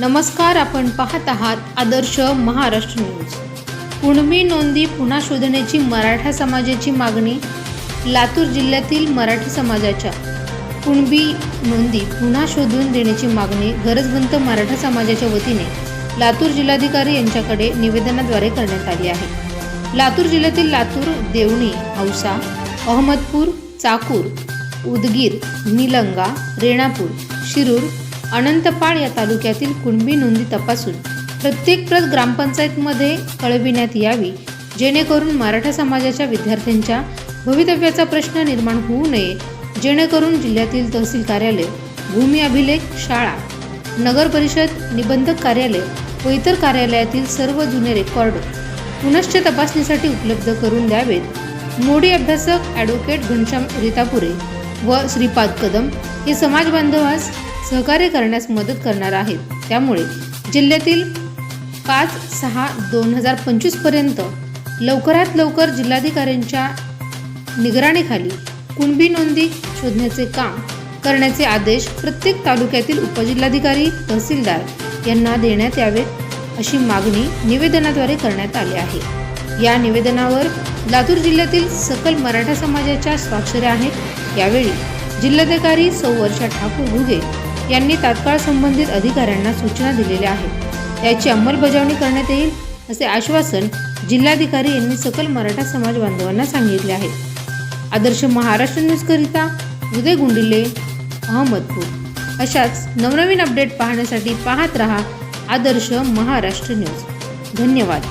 नमस्कार आपण पाहत आहात आदर्श महाराष्ट्र न्यूज. कुणबी नोंदी पुन्हा शोधण्याची मराठा समाजाची मागणी लातूर जिल्ह्यातील मराठी समाजाच्या. कुणबी नोंदी पुन्हा शोधून देण्याची मागणी गरजवंत मराठा समाजाच्या वतीने लातूर जिल्हाधिकारी यांच्याकडे निवेदनाद्वारे करण्यात आली आहे. लातूर जिल्ह्यातील लातूर देवणी औसा अहमदपूर चाकूर उदगीर निलंगा रेणापूर शिरूर अनंतपाळ या तालुक्यातील कुणबी नोंदी तपासून प्रत्येक प्रत ग्रामपंचायतमध्ये कळविण्यात यावी जेणेकरून मराठा समाजाच्या विद्यार्थ्यांच्या भवितव्याचा प्रश्न निर्माण होऊ नये जेणेकरून जिल्ह्यातील तहसील कार्यालय भूमी अभिलेख शाळा नगर परिषद निबंधक कार्यालय व इतर कार्यालयातील सर्व जुने रेकॉर्ड पुनश्च तपासणीसाठी उपलब्ध करून द्यावेत. मोडी अभ्यासक ॲडव्होकेट घनश्याम रितापुरे व श्रीपाद कदम हे समाज बांधवास सहकार्य करण्यास मदत करणार आहेत. त्यामुळे जिल्ह्यातील पाच सहा दोन हजार पंचवीसपर्यंत लवकरात लवकर जिल्हाधिकाऱ्यांच्या निगराणीखाली कुणबी नोंदी शोधण्याचे काम करण्याचे आदेश प्रत्येक तालुक्यातील उपजिल्हाधिकारी तहसीलदार यांना देण्यात यावेत अशी मागणी निवेदनाद्वारे करण्यात आली आहे. या निवेदनावर लातूर जिल्ह्यातील सकल मराठा समाजाच्या स्वाक्षऱ्या आहेत. यावेळी जिल्हाधिकारी सौ वर्षा ठाकूर घुगे यांनी तात्काळ संबंधित अधिकाऱ्यांना सूचना दिलेल्या आहेत. याची अंमलबजावणी करण्यात येईल असे आश्वासन जिल्हाधिकारी यांनी सकल मराठा समाज बांधवांना सांगितले आहे. आदर्श महाराष्ट्र न्यूजकरिता उदय गुंडिले अहमदपूर. अशाच नवनवीन अपडेट पाहण्यासाठी पाहत रहा आदर्श महाराष्ट्र न्यूज. धन्यवाद.